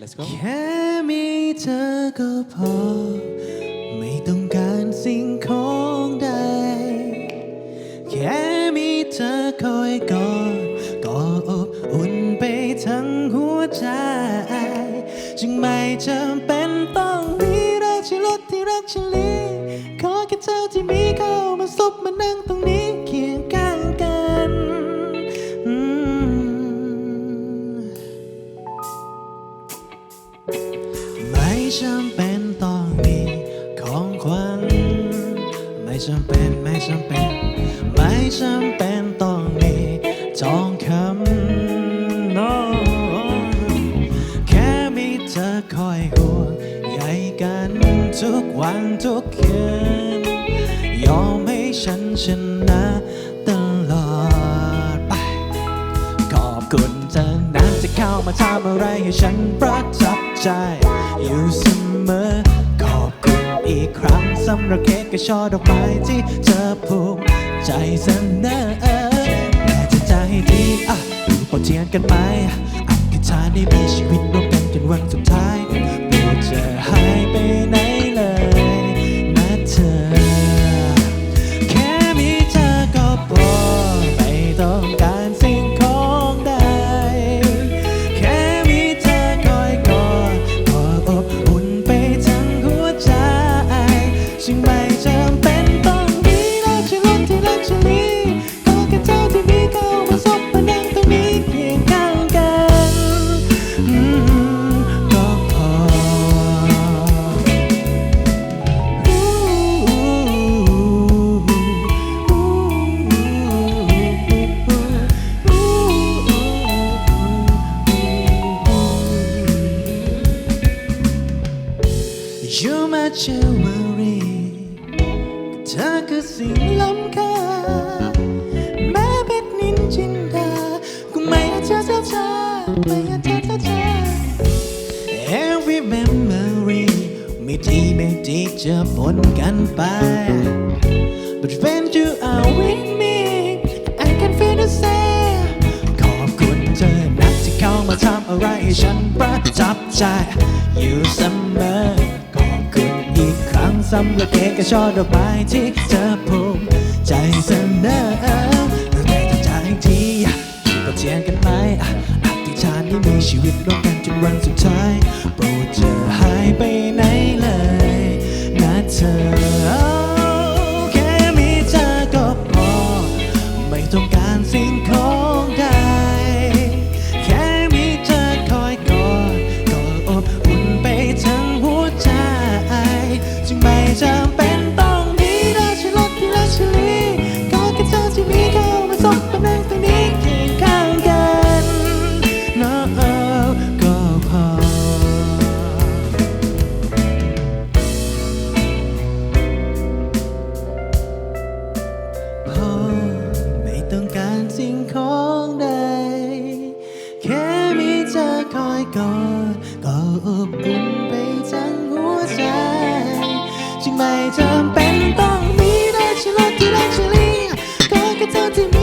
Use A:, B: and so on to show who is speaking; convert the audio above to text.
A: let's go
B: แค่มีเธอก็พอ ไม่ต้องการสิ่งของใด แค่มีเธอคอยกอดก็อบอุ่นไปทั้งหัวใจ จึงไม่จำเป็นต้องมีรักชิลดที่รักชิลีขอแค่เธอที่มีเข้ามาซบมัน จำเป็นไม่จำเป็น ไม่จำเป็นต้องมีทองคำ no แค่มีเธอคอยห่วงใยกันทุกวันทุกคืนยอมให้ฉันชนะตลอดไปขอบคุณเธอนั้นจะเข้ามาทำอะไรให้ฉันประทับใจ อยู่เสมอ อีกครั้งสำหรับเค้กกับช่อดอกไม้ที่เธอภูมิใจเสนอแม้จะใจดีอะดูปอเทียนกันไหมอธิษฐานได้มีชีวิตร่วมกันจนวันสุดท้าย You're my jewelry เธอคือสิ่งล้ำค่าแม้เพชรนินจินดาก็ไม่อาจจะเท่าเธอไม่อาจจะเท่าเธอ Every memory ไม่ดีไม่ดีจะปนกันไป But when you are with me I can feel the same ขอบคุณเธอนักที่เข้ามาทำอะไรให้ฉันประทับใจอยู่เสมอ สำหรับเค้กกับช่อดอกไม้ที่เธอภูมิใจเสนอแต่ถ้าจะให้ทีอยู่กับเทียนกันไหมอธิษฐานให้มีชีวิตร่วมกันจนวันสุดท้ายโปรดจะหายไปไหนเลยนะเธอแค่มีเธอก็พอไม่ต้องการิ่งของใด แค่มีเธอคอยกอดก็อบอุ่นไปทั้งหัวใจ จึงไม่จำเป็นต้องมีได้ฉันรักที่ลักฉันเลี้งก็แค่เธอที่